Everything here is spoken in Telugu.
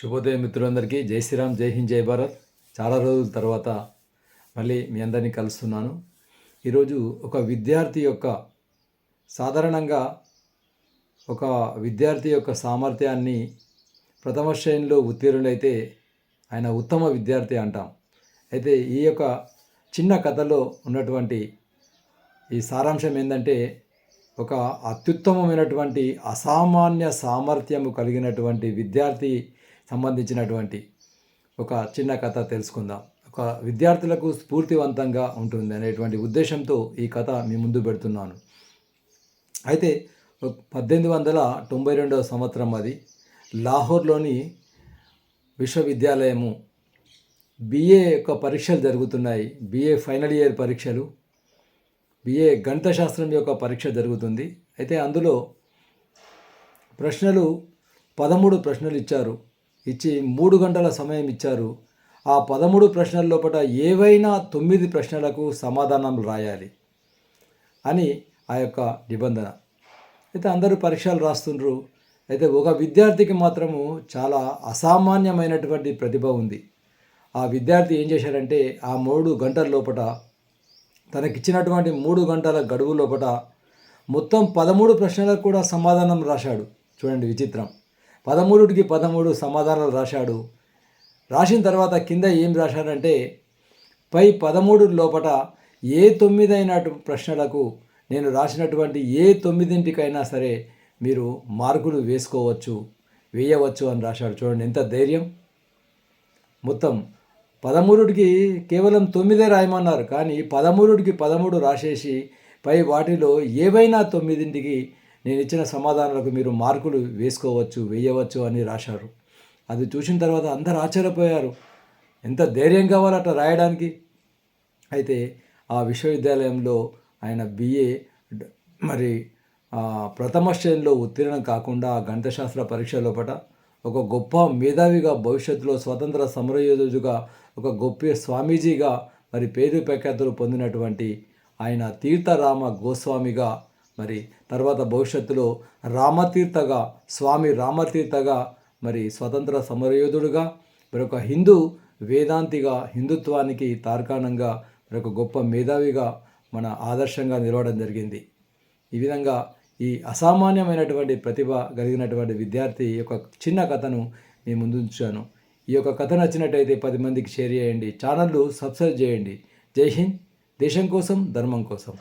శుభోదయం మిత్రులందరికీ జై శ్రీరామ్ జై హింద్ జై భారత్. చాలా రోజుల తర్వాత మళ్ళీ మీ అందరినీ కలుస్తున్నాను. ఈరోజు ఒక విద్యార్థి యొక్క సాధారణంగా ఒక విద్యార్థి యొక్క సామర్థ్యాన్ని ప్రథమ శ్రేణిలో ఉత్తీర్ణులైతే ఆయన ఉత్తమ విద్యార్థి అంటాం. అయితే ఈ యొక్క చిన్న కథలో ఉన్నటువంటి ఈ సారాంశం ఏంటంటే ఒక అత్యుత్తమమైనటువంటి అసామాన్య సామర్థ్యము కలిగినటువంటి విద్యార్థి సంబంధించినటువంటి ఒక చిన్న కథ తెలుసుకుందాం. ఒక విద్యార్థులకు స్ఫూర్తివంతంగా ఉంటుంది అనేటువంటి ఉద్దేశంతో ఈ కథ మీ ముందు పెడుతున్నాను. అయితే పద్దెనిమిది వందల తొంభై రెండవ సంవత్సరం అది. లాహోర్లోని విశ్వవిద్యాలయము బిఏ యొక్క పరీక్షలు జరుగుతున్నాయి. బిఏ ఫైనల్ ఇయర్ పరీక్షలు బిఏ గణిత శాస్త్రం యొక్క పరీక్ష జరుగుతుంది. అయితే అందులో ప్రశ్నలు పదమూడు ప్రశ్నలు ఇచ్చారు. ఇచ్చి మూడు గంటల సమయం ఇచ్చారు. ఆ పదమూడు ప్రశ్నల లోపల ఏవైనా తొమ్మిది ప్రశ్నలకు సమాధానం రాయాలి అని ఆ యొక్క నిబంధన. అయితే అందరూ పరీక్షలు రాస్తుండ్రు. అయితే ఒక విద్యార్థికి మాత్రము చాలా అసామాన్యమైనటువంటి ప్రతిభ ఉంది. ఆ విద్యార్థి ఏం చేశాడంటే ఆ మూడు గంటల లోపల తనకిచ్చినటువంటి మూడు గంటల గడువు లోపల మొత్తం పదమూడు ప్రశ్నలకు కూడా సమాధానం రాశాడు. చూడండి విచిత్రం. పదమూడుకి పదమూడు సమాధానాలు రాశాడు. రాసిన తర్వాత కింద ఏం రాశాడంటే పై పదమూడు లోపల ఏ తొమ్మిదైన ప్రశ్నలకు నేను రాసినటువంటి ఏ తొమ్మిదింటికైనా సరే మీరు మార్కులు వేసుకోవచ్చు వేయవచ్చు అని రాశాడు. చూడండి ఎంత ధైర్యం. మొత్తం పదమూడుకి కేవలం తొమ్మిదే రాయమన్నారు. కానీ పదమూడుకి పదమూడు రాసేసి పై వాటిలో ఏవైనా తొమ్మిదింటికి నేను ఇచ్చిన సమాధానాలకు మీరు మార్కులు వేసుకోవచ్చు వేయవచ్చు అని రాశారు. అది చూసిన తర్వాత అందరు ఆశ్చర్యపోయారు. ఎంత ధైర్యం అట్లా రాయడానికి? అయితే ఆ విశ్వవిద్యాలయంలో ఆయన బిఏ మరి ప్రథమ శ్రేణిలో ఉత్తీర్ణం కాకుండా ఆ గణితశాస్త్ర పరీక్ష లోపల ఒక గొప్ప మేధావిగా భవిష్యత్తులో స్వతంత్ర సమరయోధుడుగా ఒక గొప్ప స్వామీజీగా మరి పేరు ప్రఖ్యాతులు పొందినటువంటి ఆయన తీర్థరామ గోస్వామిగా మరి తర్వాత భవిష్యత్తులో రామతీర్థగా స్వామి రామతీర్థగా మరి స్వతంత్ర సమరయోధుడుగా మరి ఒక హిందూ వేదాంతిగా హిందుత్వానికి తార్కాణంగా మరి ఒక గొప్ప మేధావిగా మన ఆదర్శంగా నిలవడం జరిగింది. ఈ విధంగా ఈ అసామాన్యమైనటువంటి ప్రతిభ కలిగినటువంటి విద్యార్థి యొక్క చిన్న కథను మీ ముందు ఉంచాను. ఈ యొక్క కథ నచ్చినట్టయితే పది మందికి షేర్ చేయండి. ఛానళ్ళు సబ్స్క్రైబ్ చేయండి. జై హింద్. దేశం కోసం ధర్మం కోసం.